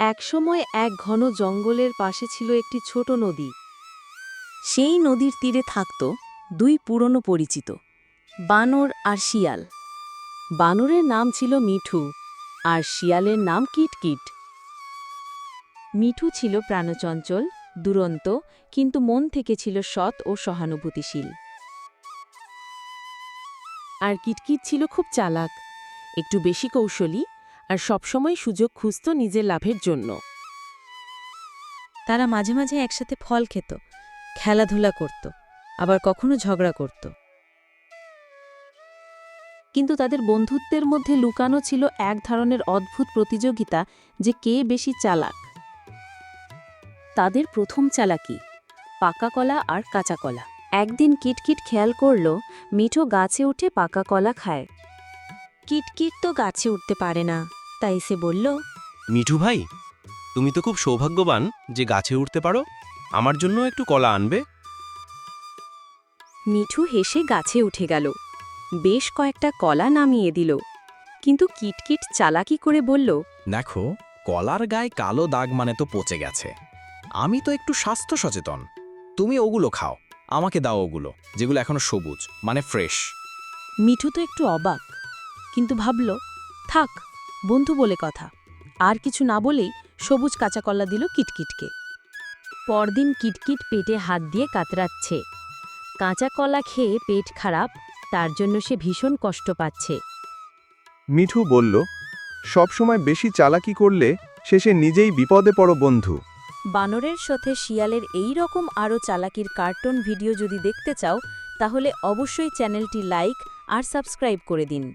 একসময় এক ঘন জঙ্গলের পাশে ছিল একটি ছোট নদী। সেই নদীর তীরে থাকত দুই পুরনো পরিচিত, বানর আর শিয়াল। বানরের নাম ছিল মিঠু আর শিয়ালের নাম কিটকিট। মিঠু ছিল প্রাণচঞ্চল, দুরন্ত, কিন্তু মন থেকে ছিল সৎ ও সহানুভূতিশীল। আর কিটকিট ছিল খুব চালাক, একটু বেশি কৌশলী আর সবসময় সুযোগ খুঁজত নিজের লাভের জন্য। তারা মাঝে মাঝে একসাথে ফল খেত খেলাধুলা করত আবার কখনো ঝগড়া করত। কিন্তু তাদের বন্ধুত্বের মধ্যে লুকানো ছিল এক ধরনের অদ্ভুত প্রতিযোগিতা যে কে বেশি চালাক। তাদের প্রথম চালাকি পাকা কলা আর কাঁচা কলা। একদিন কিটকিট খেয়াল করল মিঠো গাছে উঠে পাকা কলা খায়। কিটকিট তো গাছে উঠতে পারে না। তাই সে বলল মিঠু ভাই তুমি তো খুব সৌভাগ্যবান যে গাছে উঠতে পারো। আমার জন্য একটু কলা আনবে। মিঠু হেসে গাছে উঠে গেল। বেশ কয়েকটা কলা নামিয়ে দিল। কিন্তু কিটকিট চালাকি করে বলল দেখো কলার গায়ে কালো দাগ মানে তো পচে গেছে। আমি তো একটু স্বাস্থ্য সচেতন। তুমি ওগুলো খাও। আমাকে দাও ওগুলো যেগুলো এখনও সবুজ মানে ফ্রেশ। মিঠু তো একটু অবাক কিন্তু ভাবল থাক বন্ধু বলে কথা। আর কিছু না বলেই সবুজ কাঁচা কলা দিল কিটকিটকে। পরদিন কিটকিট পেটে হাত দিয়ে কাতরাচ্ছে। কাঁচা কলা খেয়ে পেট খারাপ তার জন্য সে ভীষণ কষ্ট পাচ্ছে। মিঠু বলল সবসময় বেশি চালাকি করলে শেষে নিজেই বিপদে পড়ো বন্ধু। বানরের সাথে শিয়ালের এই রকম আরও চালাকির কার্টুন ভিডিও যদি দেখতে চাও তাহলে অবশ্যই চ্যানেলটি লাইক আর সাবস্ক্রাইব করে দিন।